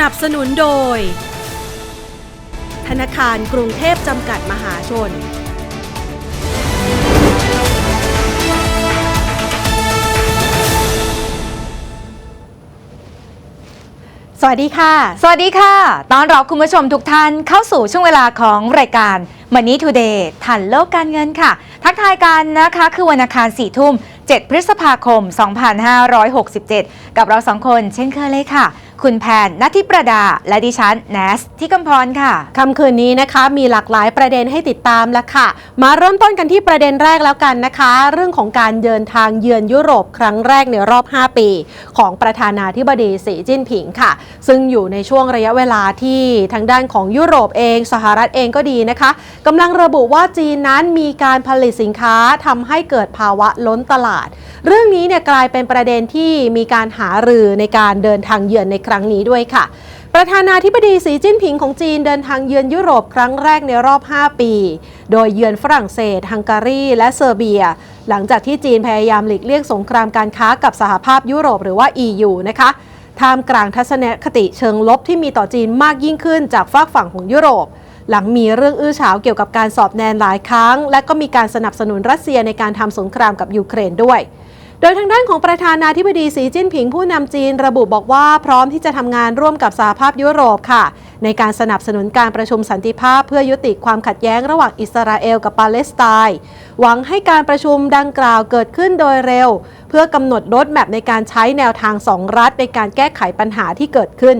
สนับสนุนโดย ธนาคารกรุงเทพจำกัดมหาชน สวัสดีค่ะ สวัสดีค่ะ ตอนรับคุณผู้ชมทุกท่านเข้าสู่ช่วงเวลาของรายการ Money Today ทันโลกการเงินค่ะ ทักทายกันนะคะ คือวันอังคาร4ทุ่ม 7 พฤษภาคม 2567 กับเราสองคนเช่นเคยเลยค่ะ คุณแพนนัทิประดา และดิฉันแนสที่กำพรค่ะค่ำคืนนี้นะคะ มีหลากหลายประเด็นให้ติดตามแล้วค่ะ มาเริ่มต้นกันที่ประเด็นแรกแล้วกันนะคะ เรื่องของการเดินทางเยือนยุโรปครั้งแรกในรอบ 5 ปี ของประธานาธิบดีสีจิ้นผิงค่ะ ซึ่งอยู่ในช่วงระยะเวลาที่ทางด้านของยุโรปเอง สหรัฐเองก็ดีนะคะกำลังระบุว่าจีนนั้นมีการผลิตสินค้าทำให้เกิดภาวะล้นตลาด เรื่องนี้เนี่ยกลายเป็นประเด็นที่มีการหารือในการเดินทางเยือนในครั้งนี้ด้วยค่ะ ประธานาธิบดีสีจิ้นผิงของจีนเดินทางเยือนยุโรปครั้งแรกในรอบ 5 ปี โดยเยือนฝรั่งเศส ฮังการี และเซอร์เบีย หลังจากที่จีนพยายามหลีกเลี่ยงสงครามการค้ากับสหภาพยุโรปหรือว่า EU นะคะท่ามกลางทัศนคติเชิงลบที่มีต่อจีนมากยิ่งขึ้นจากฝากฝั่งของยุโรป หลังมีเรื่องอื้อฉาวเกี่ยวกับการสอบแนนหลายครั้ง และก็มีการสนับสนุนรัสเซียในการทำสงครามกับยูเครนด้วย โดยทางด้านของประธานาธิบดีสีจิ้นผิงผู้นำจีนระบุบอกว่าพร้อมที่จะทำงานร่วมกับสหภาพยุโรปค่ะ ในการสนับสนุนการประชุมสันติภาพเพื่อยุติความขัดแย้งระหว่างอิสราเอลกับปาเลสไตน์ หวังให้การประชุมดังกล่าวเกิดขึ้นโดยเร็ว เพื่อกำหนดรถแมพในการใช้แนวทางสองรัฐในการแก้ไขปัญหาที่เกิดขึ้น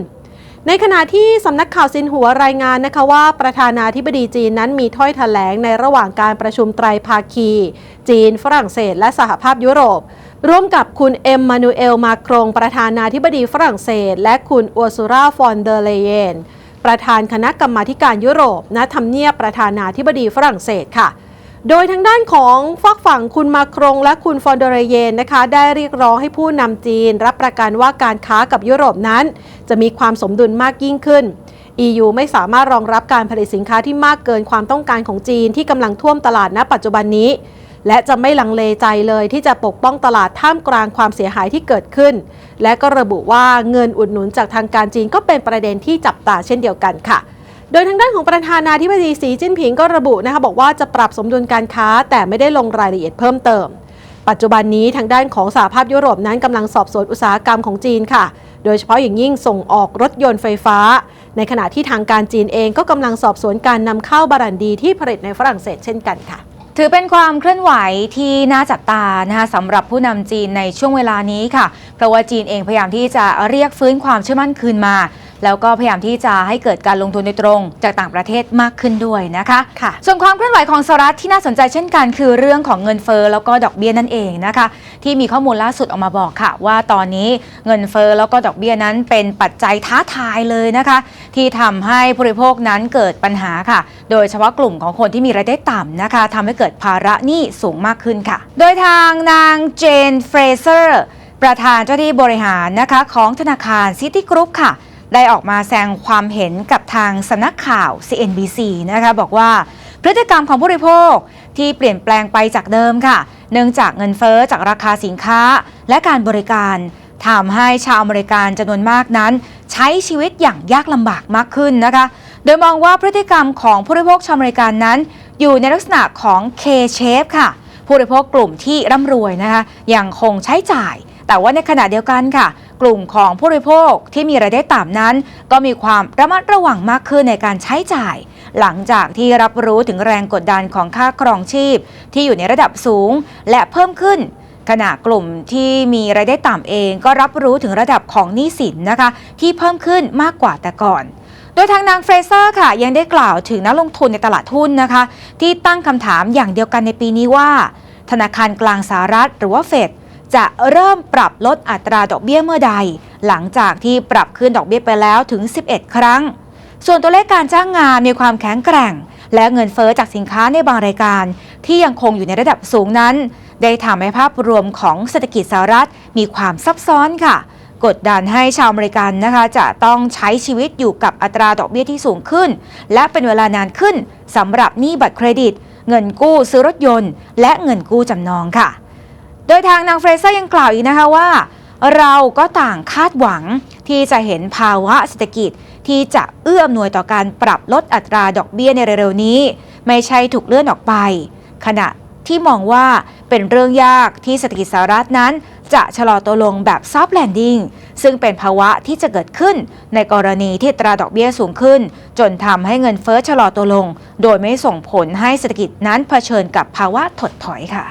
ในขณะที่สำนักข่าวซินหัวรายงานนะคะว่าประธานาธิบดีจีนนั้นมีถ้อยแถลงในระหว่างการประชุมไตรภาคี จีน ฝรั่งเศส และสหภาพยุโรป ร่วมกับคุณเอ็มมานูเอลมาครงประธานาธิบดีฝรั่งเศส และคุณอัวซูราฟอนเดเลเยน ประธานคณะกรรมาการยุโรปณทำเนียบประธานาธิบดีฝรั่งเศสค่ะ โดยทางด้านของฝักฝั่งคุณมาครงและคุณฟอนเดเรเยนนะคะ ได้เรียกร้องให้ผู้นำจีน รับประกันว่าการค้ากับยุโรปนั้น จะมีความสมดุลมากยิ่งขึ้น EU ไม่สามารถรองรับการผลิตสินค้าที่มากเกินความต้องการของจีนที่กำลังท่วมตลาดณปัจจุบันนี้ และจะไม่ลังเลใจเลยที่จะปกป้องตลาดท่ามกลางความเสียหายที่เกิดขึ้น และก็ระบุว่าเงินอุดหนุนจากทางการจีนก็เป็นประเด็นที่จับตาเช่นเดียวกันค่ะโดยทางด้านของประธานาธิบดีสีจิ้นผิงก็ระบุนะคะบอกว่าจะปรับสมดุลการค้าแต่ไม่ได้ลงรายละเอียดเพิ่มเติม ปัจจุบันนี้ทางด้านของสหภาพยุโรปนั้นกำลังสอบสวนอุตสาหกรรมของจีนค่ะ โดยเฉพาะอย่างยิ่งส่งออกรถยนต์ไฟฟ้า ในขณะที่ทางการจีนเองก็กำลังสอบสวนการนำเข้าบารันดีที่ผลิตในฝรั่งเศสเช่นกันค่ะ ถือเป็นความเคลื่อนไหวที่น่าจับตานะคะสำหรับผู้นำจีนในช่วงเวลานี้ค่ะ เพราะว่าจีนเองพยายามที่จะเรียกฟื้นความเชื่อมั่นคืนมา แล้วก็พยายามที่จะให้เกิดการลงทุนโดยตรงจากต่างประเทศมากขึ้นด้วยนะคะค่ะส่วนความเคลื่อนไหวของสหรัฐที่น่าสนใจเช่นกัน คือเรื่องของเงินเฟอ้อแล้วก็ดอกเบี้ยนั่นเองนะคะ ที่มีข้อมูลล่าสุดออกมาบอกค่ะ ว่าตอนนี้เงินเฟอ้อแล้วก็ดอกเบี้ยนั้นเป็นปัจจัยท้าทายเลยนะคะ ที่ทำให้ผู้บริโภคนั้นเกิดปัญหาค่ะ โดยเฉพาะกลุ่มของคนที่มีรายได้ต่ำนะคะทำให้เกิดภาระหนี้สูงมากขึ้นค่ะ โดยทางนางเจนเฟรเซอร์ประธานเจ้าหน้าที่บริหารนะคะของธนาคารซิตี้กรุ๊ปค่ะ ได้ออกมาแสดงความเห็นกับทางสำนักข่าว CNBC นะคะบอกว่าพฤติกรรมของผู้บริโภคที่เปลี่ยนแปลงไปจากเดิมค่ะ เนื่องจากเงินเฟ้อจากราคาสินค้าและการบริการทำให้ชาวอเมริกันจำนวนมากนั้น ใช้ชีวิตอย่างยากลำบากมากขึ้นนะคะ โดยมองว่าพฤติกรรมของผู้บริโภคชาวอเมริกันนั้น อยู่ในลักษณะของ K-shape ค่ะ ผู้บริโภคกลุ่มที่ร่ำรวยนะคะยังคงใช้จ่าย แต่ว่าในขณะเดียวกันค่ะ กลุ่มของผู้บริโภคที่มีรายได้ต่ำนั้น ก็มีความระมัดระวังมากขึ้นในการใช้จ่าย หลังจากที่รับรู้ถึงแรงกดดันของค่าครองชีพ ที่อยู่ในระดับสูงและเพิ่มขึ้นขณะกลุ่มที่มีรายได้ต่ำเองก็รับรู้ถึงระดับของหนี้สินนะคะ ที่เพิ่มขึ้นมากกว่าแต่ก่อน โดยทางนางเฟรเซอร์ค่ะ ยังได้กล่าวถึงนักลงทุนในตลาดหุ้นนะคะ ที่ตั้งคำถามอย่างเดียวกันในปีนี้ว่า ธนาคารกลางสหรัฐหรือว่าเฟด จะเริ่มปรับลดอัตราดอกเบี้ยเมื่อใด หลังจากที่ปรับขึ้นดอกเบี้ยไปแล้วถึง 11 ครั้ง ส่วนตัวเลขการจ้างงานมีความแข็งแกร่ง และเงินเฟอ้อจากสินค้าในบางรายการ ที่ยังคงอยู่ในระดับสูงนั้น ได้ทำให้ภาพรวมของเศรษฐกิจสหรัฐมีความซับซ้อนค่ะ กดดันให้ชาวอเมริกันนะคะ จะต้องใช้ชีวิตอยู่กับอัตราดอกเบี้ยที่สูงขึ้น และเป็นเวลานานขึ้นสำหรับหนี้บัตรเครดิต เงินกู้ซื้อรถยนต์ และเงินกู้จำนองค่ะ โดยทางนางเฟรเซอร์ยังกล่าวอีกนะคะว่า เราก็ต่างคาดหวังที่จะเห็นภาวะเศรษฐกิจที่จะเอื้ออำนวยต่อการปรับลดอัตราดอกเบี้ยในเร็วๆนี้ ไม่ใช่ถูกเลื่อนออกไป ขณะที่มองว่าเป็นเรื่องยากที่เศรษฐกิจสหรัฐนั้น จะชะลอตัวลงแบบซอฟต์แลนดิ้งซึ่งเป็นภาวะที่จะเกิดขึ้นในกรณีที่ตราดอกเบี้ยสูงขึ้น จนทำให้เงินเฟ้อชะลอตัวลง โดยไม่ส่งผลให้เศรษฐกิจนั้นเผชิญกับภาวะถดถอยค่ะ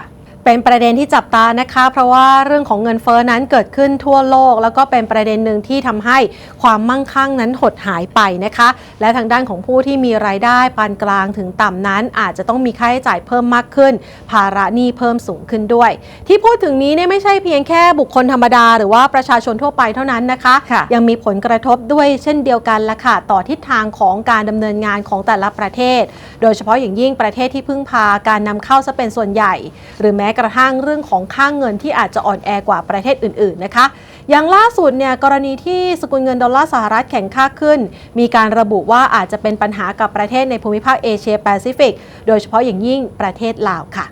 เป็นประเด็นที่จับตานะคะ เพราะว่าเรื่องของเงินเฟ้อนั้นเกิดขึ้นทั่วโลก แล้วก็เป็นประเด็นหนึ่งที่ทำให้ความมั่งคั่งนั้นหดหายไปนะคะ และทางด้านของผู้ที่มีรายได้ปานกลางถึงต่ำนั้น อาจจะต้องมีค่าใช้จ่ายเพิ่มมากขึ้น ภาระหนี้เพิ่มสูงขึ้นด้วย ที่พูดถึงนี้เนี่ยไม่ใช่เพียงแค่บุคคลธรรมดา หรือว่าประชาชนทั่วไปเท่านั้นนะคะค่ะยังมีผลกระทบด้วยเช่นเดียวกันละค่ะต่อทิศทางของการดำเนินงานของแต่ละประเทศ โดยเฉพาะอย่างยิ่งประเทศที่พึ่งพาการนำเข้าซะเป็นส่วนใหญ่ หรือแม้กระทั่งเรื่องของค่างเงินที่อาจจะอ่อนแอกว่าประเทศอื่นๆนะคะ อย่างล่าสุดเนี่ยกรณีที่สกุลเงินดอลลาร์สหรัฐแข็งค่าขึ้น มีการระบุว่าอาจจะเป็นปัญหากับประเทศในภูมิภาคเอเชียแปซิฟิกโดยเฉพาะอย่างยิ่งประเทศลาวค่ะ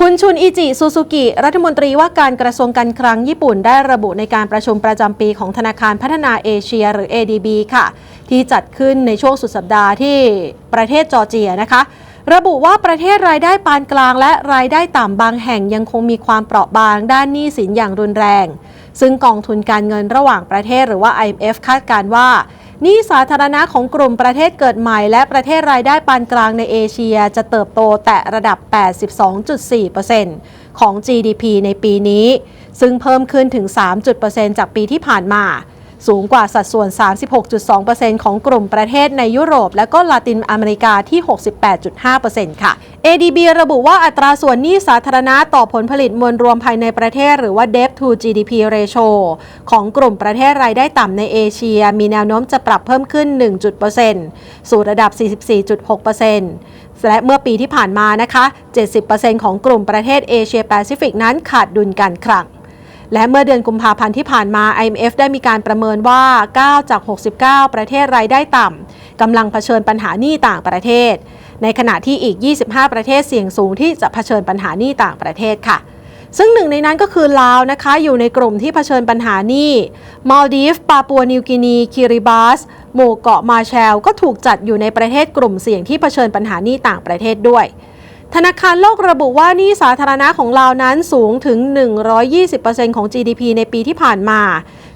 คุณชุนอิจิซูซูกิรัฐมนตรีว่าการกระทรวงการคลังญี่ปุ่นได้ระบุในการประชุมประจำปีของธนาคารพัฒนาเอเชียหรือ ADB ค่ะ ที่จัดขึ้นในช่วงสุดสัปดาห์ที่ประเทศจอร์เจียนะคะ ระบุว่าประเทศรายได้ปานกลางและรายได้ต่ำบางแห่งยังคงมีความเปราะบางด้านหนี้สินอย่างรุนแรง ซึ่งกองทุนการเงินระหว่างประเทศหรือว่า IMF คาดการณ์ว่าหนี้สาธารณะของกลุ่มประเทศเกิดใหม่ และประเทศรายได้ปานกลางในเอเชียจะเติบโตแต่ระดับ 82.4%ของ GDP ในปีนี้ ซึ่งเพิ่มขึ้นถึง 3.% จากปีที่ผ่านมา สูงกว่าสัดส่วน 36.2%ของกลุ่มประเทศในยุโรป และก็ลาตินอเมริกาที่ 68.5%ค่ะ ADB ระบุว่าอัตราส่วนหนี้สาธารณะต่อผลผลิตมวลรวมภายในประเทศ หรือว่า Debt to GDP ratio ของกลุ่มประเทศรายได้ต่ำในเอเชีย มีแนวโน้มจะปรับเพิ่มขึ้น1%สู่ระดับ 44.6%และเมื่อปีที่ผ่านมานะคะ 70%ของกลุ่มประเทศเอเชียแปซิฟิกนั้นขาดดุลการคลัง และเมื่อเดือนกุมภาพันธ์ที่ผ่านมา IMF ได้มีการประเมินว่า 9 จาก 69 ประเทศรายได้ต่ำกำลังเผชิญปัญหาหนี้ต่างประเทศ ในขณะที่อีก 25 ประเทศเสี่ยงสูงที่จะเผชิญปัญหาหนี้ต่างประเทศค่ะซึ่งหนึ่งในนั้นก็คือลาวนะคะ อยู่ในกลุ่มที่เผชิญปัญหาหนี้มาลดีฟ ปาปัวนิวกินี คิริบาส หมู่เกาะมาแชล ก็ถูกจัดอยู่ในประเทศกลุ่มเสี่ยงที่เผชิญปัญหาหนี้ต่างประเทศด้วย ธนาคารโลกระบุว่านี่สาธารณะของลาวนั้นสูงถึง 120%ของ GDP ในปีที่ผ่านมา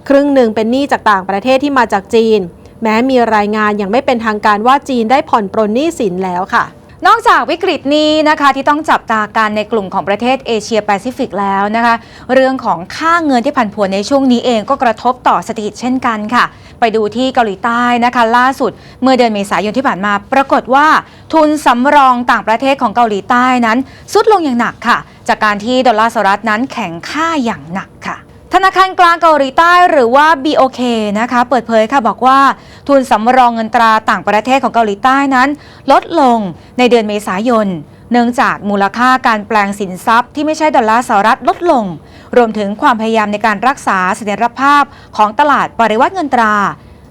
ครึ่งหนึ่งเป็นหนี้จากต่างประเทศที่มาจากจีน แม้มีรายงานอย่างไม่เป็นทางการว่าจีนได้ผ่อนปรนหนี้สินแล้วค่ะ นอกจากวิกฤตนี้นะคะที่ต้องจับตากันในกลุ่มของประเทศเอเชียแปซิฟิกแล้วนะคะ เรื่องของค่าเงินที่ผันผวนในช่วงนี้เองก็กระทบต่อเศรษฐกิจเช่นกันค่ะ ไปดูที่เกาหลีใต้นะคะ ล่าสุดเมื่อเดือนเมษายนที่ผ่านมา ปรากฏว่าทุนสำรองต่างประเทศของเกาหลีใต้นั้นสุดลงอย่างหนักค่ะ จากการที่ดอลลาร์สหรัฐนั้นแข็งค่าอย่างหนักค่ะ ธนาคารกลางเกาหลีใต้หรือว่า BOK นะคะ เปิดเผยค่ะบอกว่าทุนสำรองเงินตราต่างประเทศของเกาหลีใต้นั้น ลดลงในเดือนเมษายน เนื่องจากมูลค่าการแปลงสินทรัพย์ที่ไม่ใช่ดอลลาร์สหรัฐลดลง รวมถึงความพยายามในการรักษาเสถียรภาพของตลาดปริวัติเงินตรา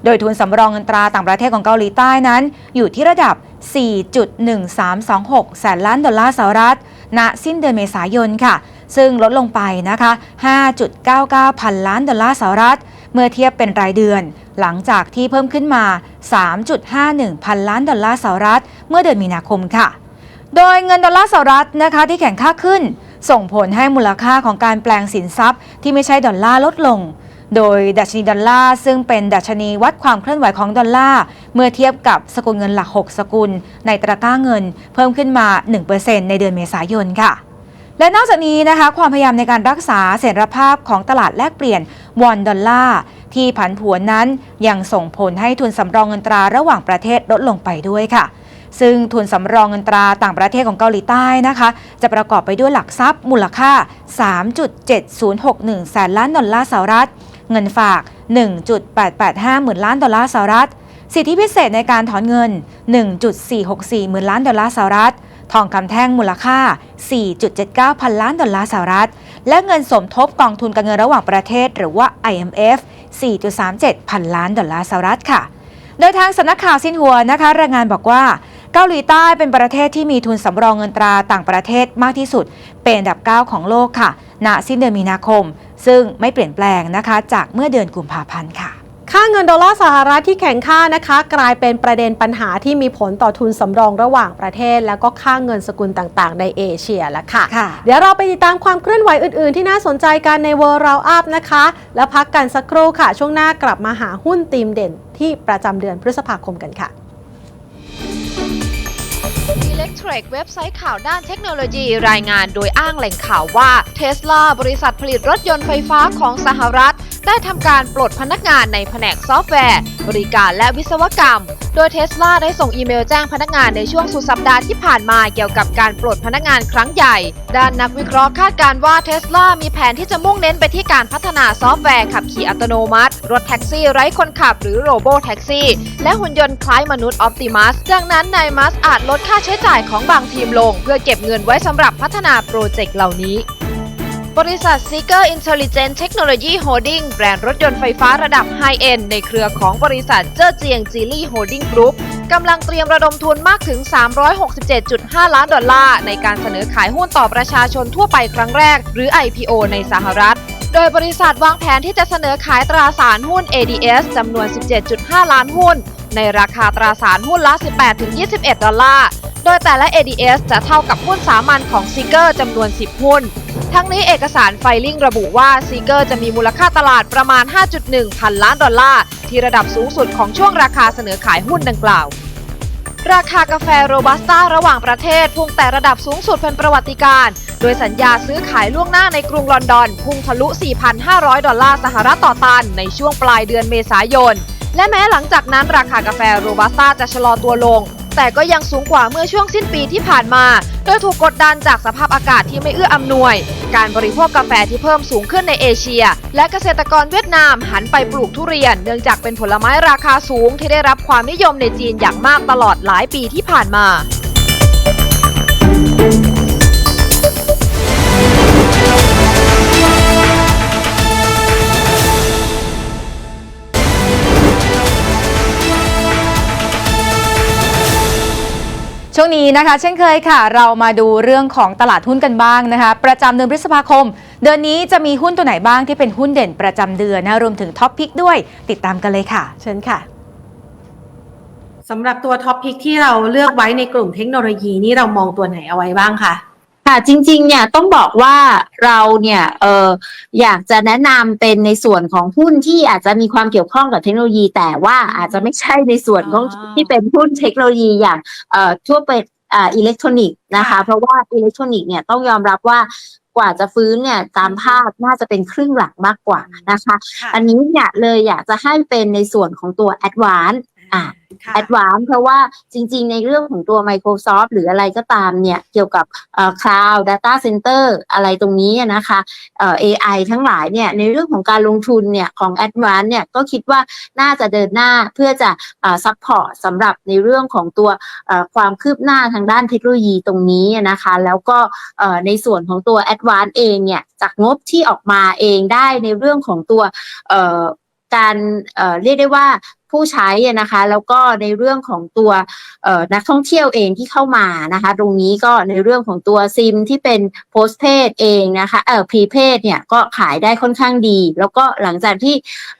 โดยทุนสำรองเงินตราต่างประเทศของเกาหลีใต้นั้น อยู่ที่ระดับ 4.1326 แสนล้านดอลลาร์สหรัฐ ณ สิ้นเดือนเมษายนค่ะ ซึ่งลดลงไปนะคะ 5.99 พันล้านดอลลาร์สหรัฐ เมื่อเทียบเป็นรายเดือน หลังจากที่เพิ่มขึ้นมา 3.51 พันล้านดอลลาร์สหรัฐ เมื่อเดือนมีนาคมค่ะ โดยเงินดอลลาร์สหรัฐนะคะที่แข็งค่าขึ้น ส่งผลให้มูลค่าของการแปลงสินทรัพย์ ที่ไม่ใช่ดอลลาร์ลดลงโดยดัชนีดอลลาร์ซึ่งเป็นดัชนีวัดความเคลื่อนไหวของดอลลาร์เมื่อเทียบกับสกุลเงินหลัก 6 สกุล ในตะกร้าเงินเพิ่มขึ้นมา 1%ในเดือนเมษายนค่ะ และนอกจากนี้นะคะความพยายามในการรักษาเสถียรภาพของตลาดแลกเปลี่ยนวอนดอลลาร์ที่ผันผวนนั้นยังส่งผลให้ทุนสำรองเงินตราระหว่างประเทศลดลงไปด้วยค่ะ ซึ่งทุนสำรองเงินตราต่างประเทศของเกาหลีใต้นะคะ จะประกอบไปด้วยหลักทรัพย์มูลค่า 3.7061 แสนล้านดอลลาร์สหรัฐ เงินฝาก 1.885 หมื่นล้านดอลลาร์สหรัฐ สิทธิพิเศษในการถอนเงิน 1.464 หมื่นล้านดอลลาร์สหรัฐ ทองคำแท่งมูลค่า 4.79 พันล้านดอลลาร์สหรัฐ และเงินสมทบกองทุนการเงินระหว่างประเทศ หรือว่า IMF 4.37 พันล้านดอลลาร์สหรัฐค่ะ โดยทางสำนักข่าวซินหัวนะคะรายงานบอกว่าเกาหลีใต้เป็นประเทศที่มีทุนสำรองเงินตราต่างประเทศมากที่สุด เป็นอันดับ 9 ของโลกค่ะ ณ สิ้นเดือนมีนาคม ซึ่งไม่เปลี่ยนแปลงนะคะ จากเมื่อเดือนกุมภาพันธ์ค่ะ ค่าเงินดอลลาร์สหรัฐที่แข็งค่านะคะ กลายเป็นประเด็นปัญหาที่มีผลต่อทุนสำรองระหว่างประเทศ แล้วก็ค่าเงินสกุลต่างๆ ในเอเชียแล้วค่ะค่ะ เดี๋ยวเราไปติดตามความเคลื่อนไหวอื่นๆ ที่น่าสนใจกันในเวอร์ราอัพนะคะ แล้วพักกันสักครู่ค่ะ ช่วงหน้ากลับมาหาหุ้นตีมเด่นที่ประจำเดือนพฤษภาคมกันค่ะ Electrek เว็บไซต์ข่าวด้านเทคโนโลยีรายงานโดยอ้างแหล่งข่าวว่า Tesla บริษัทผลิตรถยนต์ไฟฟ้าของสหรัฐ ได้ทำการปลดพนักงานในแผนกซอฟต์แวร์ บริการและวิศวกรรม โดย Tesla ได้ส่งอีเมลแจ้งพนักงานในช่วงสุดสัปดาห์ที่ผ่านมาเกี่ยวกับการปลดพนักงานครั้งใหญ่ ด้านนักวิเคราะห์คาดการณ์ว่า Tesla มีแผนที่จะมุ่งเน้นไปที่การพัฒนาซอฟต์แวร์ขับขี่อัตโนมัติ รถแท็กซี่ไร้คนขับหรือโรโบแท็กซี่ และหุ่นยนต์คล้ายมนุษย์ Optimus ดังนั้นนายมัสอาจลดค่าใช้จ่ายของบางทีมลง เพื่อเก็บเงินไว้สำหรับพัฒนาโปรเจกต์เหล่านี้ บริษัท Seeker Intelligent Technology Holding แบรนด์รถยนต์ไฟฟ้าระดับไฮเอ็นในเครือของบริษัทเจ้อเจียงจีลี่โฮลดิ้งกรุ๊ปกำลังเตรียมระดมทุนมากถึง 367.5 ล้านดอลลาร์ ในการเสนอขายหุ้นต่อประชาชนทั่วไปครั้งแรก หรือ IPO ในสหรัฐ โดยบริษัทวางแผนที่จะเสนอขายตราสารหุ้น ADS จำนวน 17.5 ล้านหุ้น ในราคาตราสารหุ้นละ 18-21 ดอลลาร์ โดยแต่ละ ADS จะเท่ากับหุ้นสามัญของ s ีเกอร์จำนวน 10 หุ้น ทั้งนี้เอกสารไฟลิ่งระบุว่า s ีเกอร์จะมีมูลค่าตลาดประมาณ 5.1 พันล้านดอลลาร์ ที่ระดับสูงสุดของช่วงราคาเสนอขายหุ้นดังกล่าวราคากาแฟโรบัสต้าระหว่างประเทศพุ่งแต่ระดับสูงสุดเป็นประวัติการ์โดยสัญญาซื้อขายล่วงหน้าในกรุงลอนดอน พุ่งทะลุ 4,500 ดอลลาร์สหรัฐต่อตันในช่วงปลายเดือนเมษายน และแม้หลังจากนั้นราคากาแฟโรบัสต้าจะชะลอตัวลง แต่ก็ยังสูงกว่าเมื่อช่วงสิ้นปีที่ผ่านมา โดยถูกกดดันจากสภาพอากาศที่ไม่เอื้ออำนวย การบริโภคกาแฟที่เพิ่มสูงขึ้นในเอเชีย และเกษตรกรเวียดนามหันไปปลูกทุเรียน เนื่องจากเป็นผลไม้ราคาสูงที่ได้รับความนิยมในจีนอย่างมากตลอดหลายปีที่ผ่านมา ช่วงนี้นะคะ เช่นเคยค่ะ เรามาดูเรื่องของตลาดหุ้นกันบ้างนะคะ ประจำเดือนพฤษภาคม เดือนนี้จะมีหุ้นตัวไหนบ้างที่เป็นหุ้นเด่นประจำเดือนนะรวมถึงท็อปพิกด้วย ติดตามกันเลยค่ะ เชิญค่ะสำหรับตัวท็อปพิกที่เราเลือกไว้ในกลุ่มเทคโนโลยีนี่เรามองตัวไหนเอาไว้บ้างคะ ค่ะจริงๆเนี่ยต้องบอกว่าเราเนี่ยเอออยากจะแนะนำเป็นในส่วนของหุ้นที่อาจจะมีความเกี่ยวข้องกับเทคโนโลยี แต่ว่าอาจจะไม่ใช่ในส่วนของอ่าที่เป็นหุ้นเทคโนโลยีอย่างเอ่อทั่วไปอ่าอิเล็กทรอนิกส์นะคะค่ะเพราะว่าอิเล็กทรอนิกส์เนี่ยต้องยอมรับว่ากว่าจะฟื้นเนี่ยตามภาพน่าจะเป็นครึ่งหลังมากกว่านะคะ อันนี้เนี่ยเลยอยากจะให้เป็นในส่วนของตัว Advance อ่า ค่ะแอดวานเพราะว่าจริงๆ ในเรื่องของตัว Microsoft หรืออะไรก็ตามเนี่ยเกี่ยวกับเอ่อ Cloud Data Center อะไรตรงนี้นะคะเอ่อ AI ทั้งหลายเนี่ยในเรื่องของการลงทุนเนี่ยของ a d v a n c e เนี่ยก็คิดว่าน่าจะเดินหน้าเพื่อจะซัพพอร์ตสำหรับในเรื่องของตัวเอ่อความคืบหน้าทางด้านเทคโนโลยีตรงนี้นะคะแล้วก็เอ่อในส่วนของตัว a d v a n c e เองเนี่ยจากงบที่ออกมาเองได้ในเรื่องของตัวเอ่อการเอ่อเรียกได้ว่า ผู้ใช้นะคะ แล้วก็ในเรื่องของตัวนักท่องเที่ยวเองที่เข้ามานะคะ ตรงนี้ก็ในเรื่องของตัวซิมที่เป็นโพสเพดเองนะคะเออพรีเพดเนี่ยก็ขายได้ค่อนข้างดี แล้วก็หลังจากที่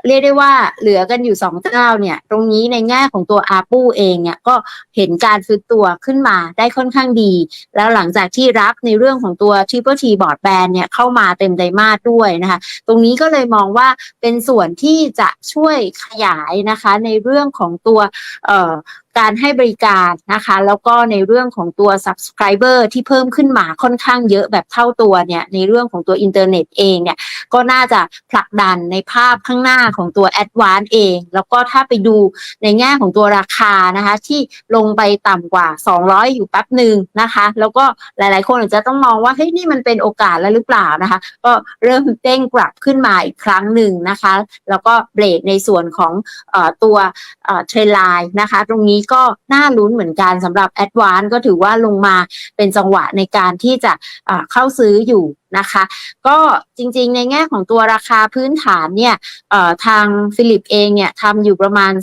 เรียกได้ว่าเหลือกันอยู่สองเจ้าเนี่ย ตรงนี้ในแง่ของตัวอาปูเองเนี่ยก็เห็นการฟื้นตัวขึ้นมาได้ค่อนข้างดี แล้วหลังจากที่รับในเรื่องของตัว Triple T Broadband เนี่ยเข้ามาเต็มไตรมาสด้วยนะคะ ตรงนี้ก็เลยมองว่าเป็นส่วนที่จะช่วยขยายนะคะในเรื่องของตัวการให้บริการนะคะ แล้วก็ในเรื่องของตัว subscriber ที่เพิ่มขึ้นมาค่อนข้างเยอะแบบเท่าตัวเนี่ยในเรื่องของตัวอินเทอร์เน็ตเองเนี่ยก็น่าจะผลักดันในภาพข้างหน้าของตัว Advance เอง แล้วก็ถ้าไปดูในแง่ของตัวราคานะคะที่ลงไปต่ำกว่า 200 อยู่แป๊บหนึ่งนะคะ แล้วก็หลายๆ คนอาจจะต้องมองว่าเฮ้ยนี่มันเป็นโอกาสแล้วหรือเปล่านะคะ ก็เริ่มเด้งกลับขึ้นมาอีกครั้งหนึ่งนะคะ แล้วก็เบรกในส่วนของเออตัวเทรนไลน์นะคะ ตรงนี้ก็น่าลุ้นเหมือนกันสำหรับแอดวานก็ถือว่าลงมาเป็นจังหวะในการที่จะเข้าซื้ออยู่ นะคะ ก็จริงๆ ในแง่ของตัวราคาพื้นฐานเนี่ยทางฟิลิปเองเนี่ยทำอยู่ประมาณ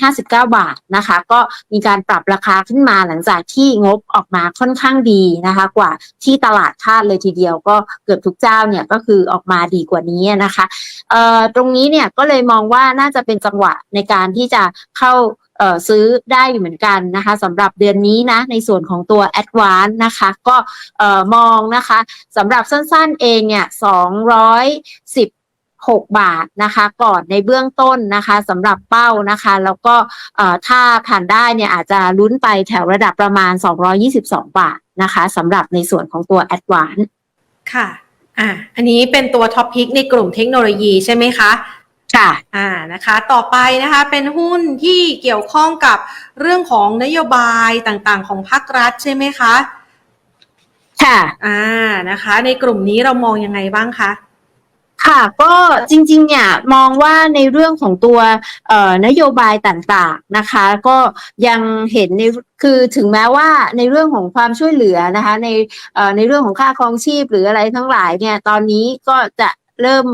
259 บาทนะคะ ก็มีการปรับราคาขึ้นมาหลังจากที่งบออกมาค่อนข้างดีนะคะ กว่าที่ตลาดคาดเลยทีเดียวก็เกือบทุกเจ้าเนี่ยก็คือออกมาดีกว่านี้นะคะตรงนี้เนี่ยก็เลยมองว่าน่าจะเป็นจังหวะในการที่จะเข้าซื้อได้อยู่เหมือนกันนะคะสำหรับเดือนนี้นะในส่วนของตัว a d v a n c e นะคะ ก็ออมองนะคะสำหรับสั้นๆเองเนี่ย216บาทนะคะ ก่อนในเบื้องต้นนะคะสำหรับเป้านะคะ แล้วก็เอ่อถ้าผ่านได้เนี่ยอาจจะลุ้นไปแถวระดับประมาณ 222 บาทนะคะสำหรับในส่วนของตัว a d v a n c e ค่ะอ่าอันนี้เป็นตัวท็อปพิกในกลุ่มเทคโนโลยีใช่ไหมคะค่ะอ่านะคะ ต่อไปนะคะเป็นหุ้นที่เกี่ยวข้องกับเรื่องของนโยบายต่างๆ ของภาครัฐใช่ไหมคะ ค่ะ อ่านะคะ ในกลุ่มนี้เรามองยังไงบ้างคะค่ะก็จริงๆเนี่ยมองว่าในเรื่องของตัวเอ่อนโยบายต่างๆนะคะ ก็ยังเห็นในคือถึงแม้ว่าในเรื่องของความช่วยเหลือนะคะ ในเอ่อในเรื่องของค่าครองชีพหรืออะไรทั้งหลายเนี่ยตอนนี้ก็จะเริ่ม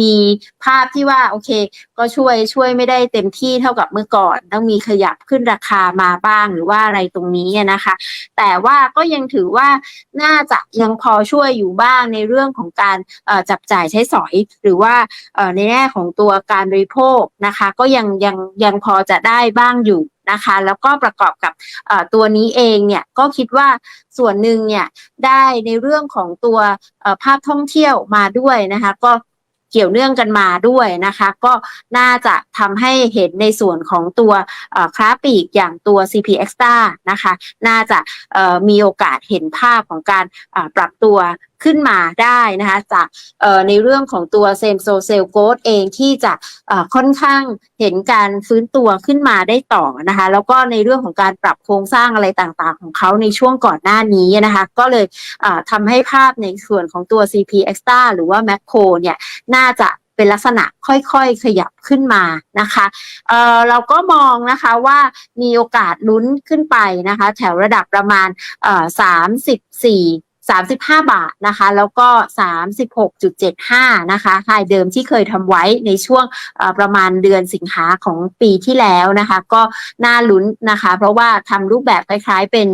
มีภาพที่ว่าโอเค ก็ช่วยช่วยไม่ได้เต็มที่เท่ากับเมื่อก่อน ต้องมีขยับขึ้นราคามาบ้างหรือว่าอะไรตรงนี้นะคะ แต่ว่าก็ยังถือว่าน่าจะยังพอช่วยอยู่บ้างในเรื่องของการจับจ่ายใช้สอย หรือว่าในแง่ของตัวการบริโภคนะคะ ก็ยังยังยังพอจะได้บ้างอยู่นะคะแล้วก็ประกอบกับตัวนี้เองเนี่ยก็คิดว่าส่วนหนึ่งเนี่ยได้ในเรื่องของตัวภาพท่องเที่ยวมาด้วยนะคะก็ เกี่ยวเนื่องกันมาด้วยนะคะ ก็น่าจะทำให้เห็นในส่วนของตัวค้าปลีกอย่างตัว CP Extra นะคะ น่าจะมีโอกาสเห็นภาพของการปรับตัว ขึ้นมาได้นะคะจากในเรื่องของตัวเซมโซเซลโกดเองที่จะค่อนข้างเห็นการฟื้นตัวขึ้นมาได้ต่อนะคะแล้วก็ในเรื่องของการปรับโครงสร้างอะไรต่างๆ ของเขาในช่วงก่อนหน้านี้นะคะก็เลยอ่าทำให้ภาพในส่วนของตัว CP Extra หรือว่า Macro เนี่ยน่าจะเป็นลักษณะค่อยๆ ขยับขึ้นมานะคะเออเราก็มองนะคะว่ามีโอกาสลุ้นขึ้นไปนะคะ แถวระดับประมาณสามสิบสี่ สามสิบห้าบาทนะคะ แล้วก็สามสิบหกจุดเจ็ดห้านะคะไฮเดิมที่เคยทำไว้ในช่วงประมาณเดือนสิงหาของปีที่แล้วนะคะ ก็น่าลุ้นนะคะ เพราะว่าทำรูปแบบคล้ายๆ เป็น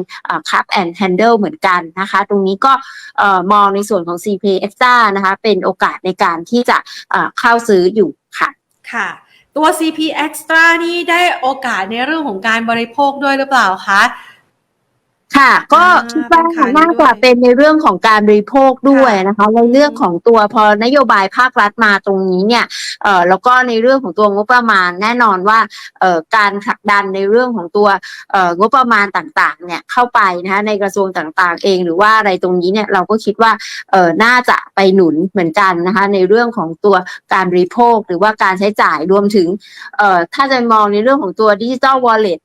คัพแอนด์แฮนเดิลเหมือนกันนะคะ ตรงนี้ก็มองในส่วนของ CP Extra นะคะ เป็นโอกาสในการที่จะเอ่อเข้าซื้ออยู่ค่ะค่ะตัว CP Extra นี่ได้โอกาสในเรื่องของการบริโภคด้วยหรือเปล่าคะ ค่ะ ก็อ่าคิดว่าเป็นข่าวดีน่าด้จะวยเป็นในเรื่องของการบริโภคด้วยค่ะนะคะในเรื่องของตัวพอนโยบายภาครัฐมาตรงนี้เนี่ยเอ่อแล้วก็ในเรื่องของตัวงบประมาณแน่นอนว่าเอ่อการผลักดันในเรื่องของตัวเอ่องบประมาณต่างๆเนี่ยเข้าไปนะคะในกระทรวงต่างๆ เองหรือว่าอะไรตรงนี้เนี่ยเราก็คิดว่าเอ่อน่าจะไปหนุนเหมือนกันนะคะในเรื่องของตัวการบริโภคหรือว่าการใช้จ่ายรวมถึงเอ่อถ้าจะมองในเรื่องของตัวดิจิ t a ลวอลเล็ต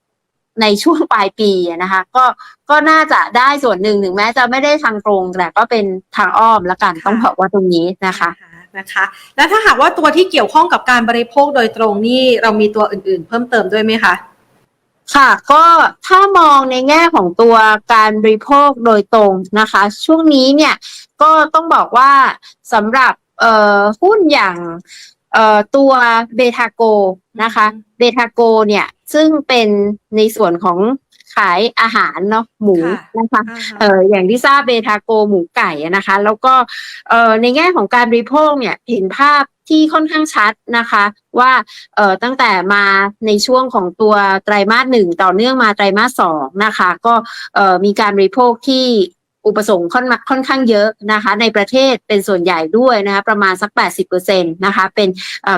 ในช่วงปลายปีอะนะคะ ก็ก็น่าจะได้ส่วนหนึ่งถึงแม้จะไม่ได้ทางตรงแต่ก็เป็นทางอ้อมละกันค่ะต้องบอกว่าตรงนี้นะคะนะคะแล้วถ้าหากว่าตัวที่เกี่ยวข้องกับการบริโภคโดยตรงนี่เรามีตัวอื่นๆ เพิ่มเติมด้วยไหมคะค่ะก็ถ้ามองในแง่ของตัวการบริโภคโดยตรงนะคะ ช่วงนี้เนี่ยก็ต้องบอกว่าสำหรับเอ่อหุ้นอย่างเอ่อตัวเบทาโกนะคะเบทาโกเนี่ย ซึ่งเป็นในส่วนของขายอาหารเนาะหมูค่ะนะคะอ่าฮะเอ่ออย่างที่ทราบเบทาโกหมูไก่อะนะคะ แล้วก็เอ่อในแง่ของการบริโภคเนี่ยเห็นภาพที่ค่อนข้างชัดนะคะ ว่าเอ่อตั้งแต่มาในช่วงของตัวไตรมาสหนึ่งต่อเนื่องมาไตรมาสสองนะคะ ก็เอ่อมีการบริโภคที่ อุปสงค์ค่อนค่อนข้างเยอะนะคะ ในประเทศเป็นส่วนใหญ่ด้วยนะคะประมาณสัก 80%นะคะ เป็น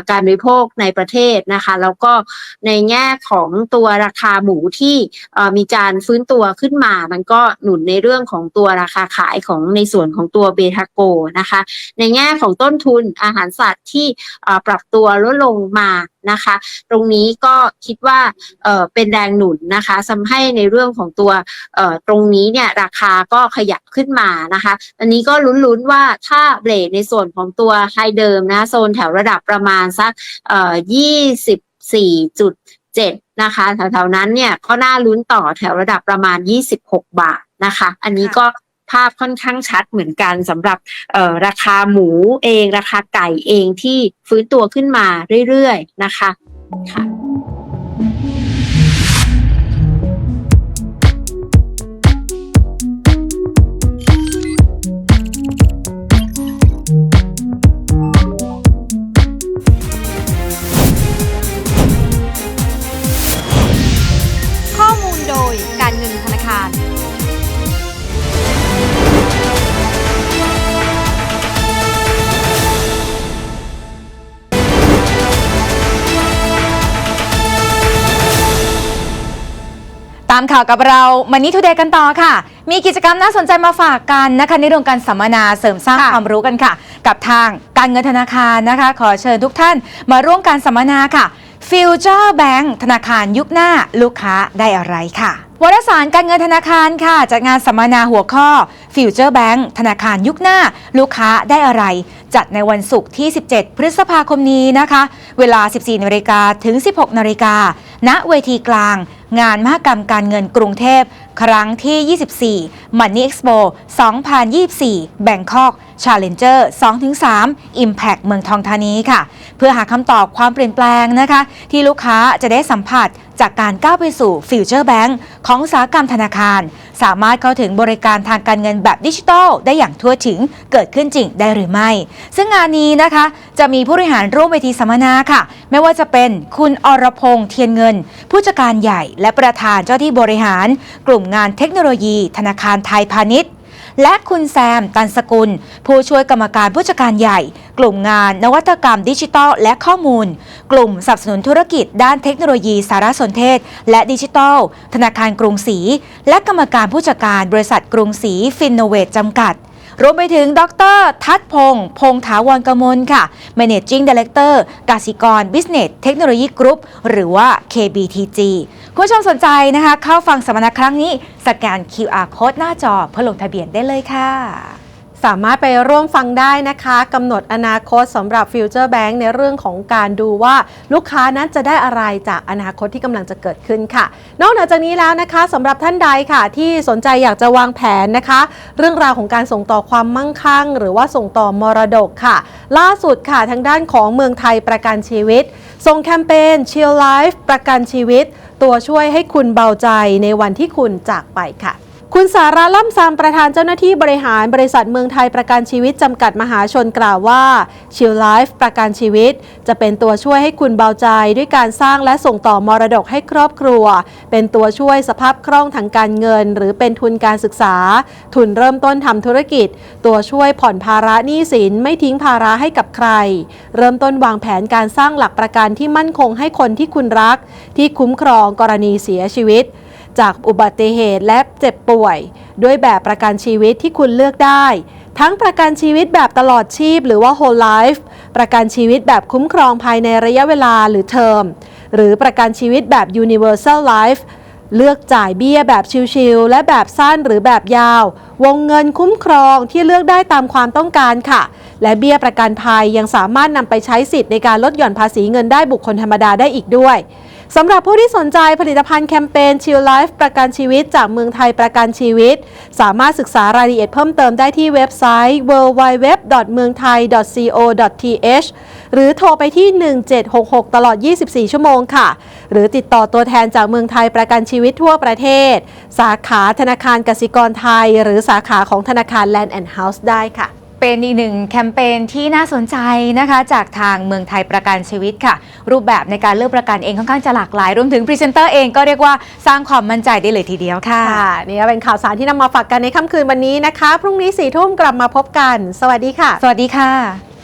การบริโภคในประเทศนะคะ แล้วก็ในแง่ของตัวราคาหมูที่มีการฟื้นตัวขึ้นมา มันก็หนุนในเรื่องของตัวราคาขายของในส่วนของตัวเบทาโกนะคะ ในแง่ของต้นทุนอาหารสัตว์ที่ปรับตัวลดลงมานะคะ ตรงนี้ก็คิดว่าเออเป็นแรงหนุนนะคะทำให้ในเรื่องของตัวเออตรงนี้เนี่ยราคาก็ขยับขึ้นมานะคะ อันนี้ก็ลุ้นๆว่าถ้าเบรกในส่วนของตัวไฮเดิมนะโซนแถวระดับประมาณสักเอ่อยี่สิบสี่จุดเจ็ดนะคะแถวๆนั้นเนี่ยก็น่าลุ้นต่อแถวระดับประมาณ 26 บาทนะคะ อันนี้ก็ ภาพค่อนข้างชัดเหมือนกันสำหรับราคาหมูเอง ราคาไก่เองที่ฟื้นตัวขึ้นมาเรื่อยๆนะคะค่ะามข่าวกับเรามันนี่ทูเดย์กันต่อค่ะ มีกิจกรรมน่าสนใจมาฝากกันนะคะในเรื่องการสัมมนาเสริมสร้างค่ะความรู้กันค่ะ กับทางการเงินธนาคารนะคะ ขอเชิญทุกท่านมาร่วมการสัมมนาค่ะ Future Bank ธนาคารยุคหน้าลูกค้าได้อะไรค่ะ วารสารการเงินธนาคารค่ะ จัดงานสัมมนาหัวข้อ Future Bank ธนาคารยุคหน้า ลูกค้าได้อะไร จัดในวันศุกร์ที่ 17 พฤษภาคมนี้นะคะ เวลา 14นาฬิกาถึง 16นาฬิกาณเวทีกลาง งานมหกรรมการเงินกรุงเทพ ครั้งที่ 24 Money Expo 2024 Bangkok Challenger 2-3 Impact เมืองทองธานีค่ะ เพื่อหาคำตอบความเปลี่ยนแปลงนะคะ ที่ลูกค้าจะได้สัมผัสจากการก้าวไปสู่ Future Bank ของอุตสาหกรรมธนาคาร สามารถเข้าถึงบริการทางการเงินแบบดิจิทัล ได้อย่างทั่วถึงเกิดขึ้นจริงได้หรือไม่ ซึ่งงานนี้นะคะ จะมีผู้บริหารร่วมเวทีสัมมนาค่ะ ไม่ว่าจะเป็นคุณอรพงษ์เทียนเงิน ผู้จัดการใหญ่ และประธานเจ้าที่บริหาร กลุ่มงานเทคโนโลยี ธนาคารไทยพาณิชย์ และคุณแซม ตันสกุล ผู้ช่วยกรรมการผู้จัดการใหญ่ กลุ่มงานนวัตกรรมดิจิทัล และข้อมูล กลุ่มสนับสนุนธุรกิจด้านเทคโนโลยีสารสนเทศ และดิจิทัล ธนาคารกรุงศรีและกรรมการผู้จัดการบริษัทกรุงศรีฟินโนเวทจำกัด รวมไปถึงดร ทัศพงศ์พงษ์ถาวรกมลค่ะ Managing Director กสิกร Business Technology Group หรือว่า KBTG คุณผู้ชมสนใจนะคะ เข้าฟังสัมมนาครั้งนี้ สแกน QR Code หน้าจอเพื่อลงทะเบียนได้เลยค่ะ สามารถไปร่วมฟังได้นะคะกำหนดอนาคตสำหรับ Future Bank ในเรื่องของการดูว่าลูกค้านั้นจะได้อะไรจากอนาคตที่กำลังจะเกิดขึ้นค่ะ นอกจากนี้แล้วนะคะสำหรับท่านใดค่ะ ที่สนใจอยากจะวางแผนนะคะ เรื่องราวของการส่งต่อความมั่งคั่ง หรือว่าส่งต่อมรดกค่ะ ล่าสุดค่ะทางด้านของเมืองไทยประกันชีวิตส่งแคมเปญ Chill Life ประกันชีวิต ตัวช่วยให้คุณเบาใจในวันที่คุณจากไปค่ะ คุณสาราล่ำซามประธานเจ้าหน้าที่บริหารบริษัทเมืองไทยประกันชีวิตจำกัดมหาชนกล่าวว่า Chill Life ประกันชีวิต จะเป็นตัวช่วยให้คุณเบาใจด้วยการสร้างและส่งต่อมรดกให้ครอบครัว เป็นตัวช่วยสภาพคล่องทางการเงิน หรือเป็นทุนการศึกษา ทุนเริ่มต้นทำธุรกิจ ตัวช่วยผ่อนภาระหนี้สินไม่ทิ้งภาระให้กับใคร เริ่มต้นวางแผนการสร้างหลักประกันที่มั่นคงให้คนที่คุณรัก ที่คุ้มครองกรณีเสียชีวิต จากอุบัติเหตุและเจ็บป่วย ด้วยแบบประกันชีวิตที่คุณเลือกได้ ทั้งประกันชีวิตแบบตลอดชีพหรือว่า whole life ประกันชีวิตแบบคุ้มครองภายในระยะเวลาหรือเทอม หรือประกันชีวิตแบบ universal life เลือกจ่ายเบี้ยแบบชิลๆและแบบสั้นหรือแบบยาว วงเงินคุ้มครองที่เลือกได้ตามความต้องการค่ะ และเบี้ยประกันภัยยังสามารถนำไปใช้สิทธิ์ในการลดหย่อนภาษีเงินได้บุคคลธรรมดาได้อีกด้วย สำหรับผู้ที่สนใจผลิตภัณฑ์แคมเปญ Chill Life ประกันชีวิตจากเมืองไทยประกันชีวิต สามารถศึกษารายละเอียดเพิ่มเติมได้ที่เว็บไซต์ www.meungthai.co.th หรือโทรไปที่ 1766 ตลอด 24 ชั่วโมงค่ะ หรือติดต่อตัวแทนจากเมืองไทยประกันชีวิตทั่วประเทศ สาขาธนาคารกสิกรไทย หรือสาขาของธนาคาร Land and House ได้ค่ะ เป็นอีกหนึ่งแคมเปญที่น่าสนใจนะคะจากทางเมืองไทยประกันชีวิตค่ะ รูปแบบในการเลือกประกันเองค่อนข้างจะหลากหลาย รวมถึงพรีเซนเตอร์เองก็เรียกว่าสร้างความมั่นใจได้เลยทีเดียวค่ะค่ะนี่ก็เป็นข่าวสารที่นำมาฝากกันในค่ำคืนวันนี้นะคะ พรุ่งนี้สี่ทุ่มกลับมาพบกัน สวัสดีค่ะ สวัสดีค่ะ